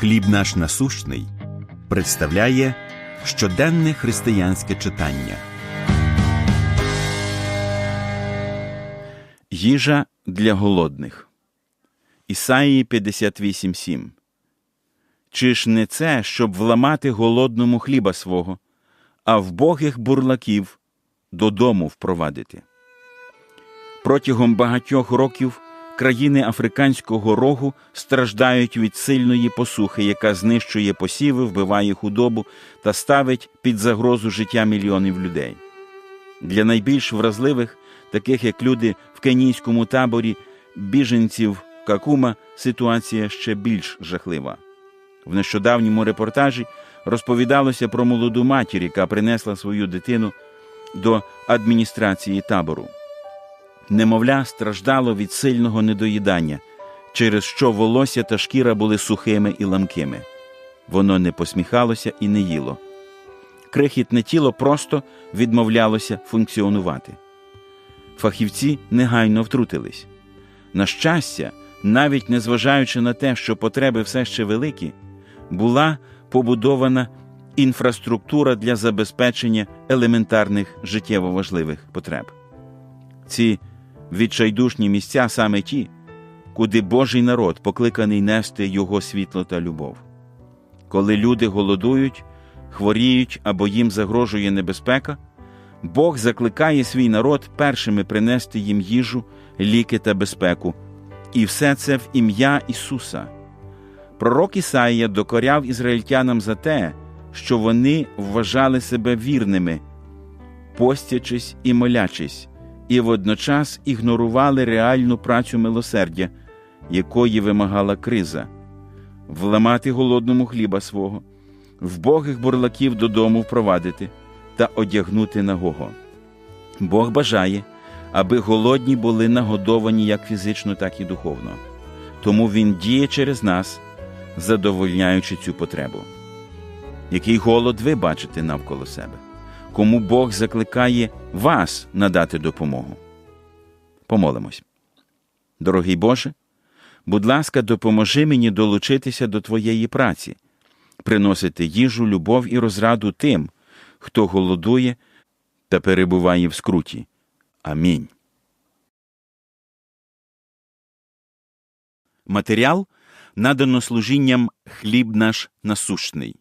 Хліб наш насущний представляє щоденне християнське читання. Їжа для голодних. Ісаїї 58.7 Чи ж не це, щоб вламати голодному хліба свого, а вбогих бурлаків додому впровадити? Протягом багатьох років країни Африканського рогу страждають від сильної посухи, яка знищує посіви, вбиває худобу та ставить під загрозу життя мільйонів людей. Для найбільш вразливих, таких як люди в кенійському таборі, біженців Какума, ситуація ще більш жахлива. В нещодавньому репортажі розповідалося про молоду матір, яка принесла свою дитину до адміністрації табору. Немовля страждало від сильного недоїдання, через що волосся та шкіра були сухими і ламкими. Воно не посміхалося і не їло. Крихітне тіло просто відмовлялося функціонувати. Фахівці негайно втрутились. На щастя, навіть незважаючи на те, що потреби все ще великі, була побудована інфраструктура для забезпечення елементарних життєво важливих потреб. Ці відчайдушні місця саме ті, куди Божий народ покликаний нести Його світло та любов. Коли люди голодують, хворіють або їм загрожує небезпека, Бог закликає свій народ першими принести їм їжу, ліки та безпеку, і все це в ім'я Ісуса. Пророк Ісаїя докоряв ізраїльтянам за те, що вони вважали себе вірними, постячись і молячись, і водночас ігнорували реальну працю милосердя, якої вимагала криза, вламати голодному хліба свого, вбогих бурлаків додому впровадити та одягнути нагого. Бог бажає, аби голодні були нагодовані як фізично, так і духовно. Тому Він діє через нас, задовольняючи цю потребу. Який голод ви бачите навколо себе? Кому Бог закликає вас надати допомогу? Помолимось. Дорогий Боже, будь ласка, допоможи мені долучитися до Твоєї праці, приносити їжу, любов і розраду тим, хто голодує та перебуває в скруті. Амінь. Матеріал надано служінням хліб наш насущний.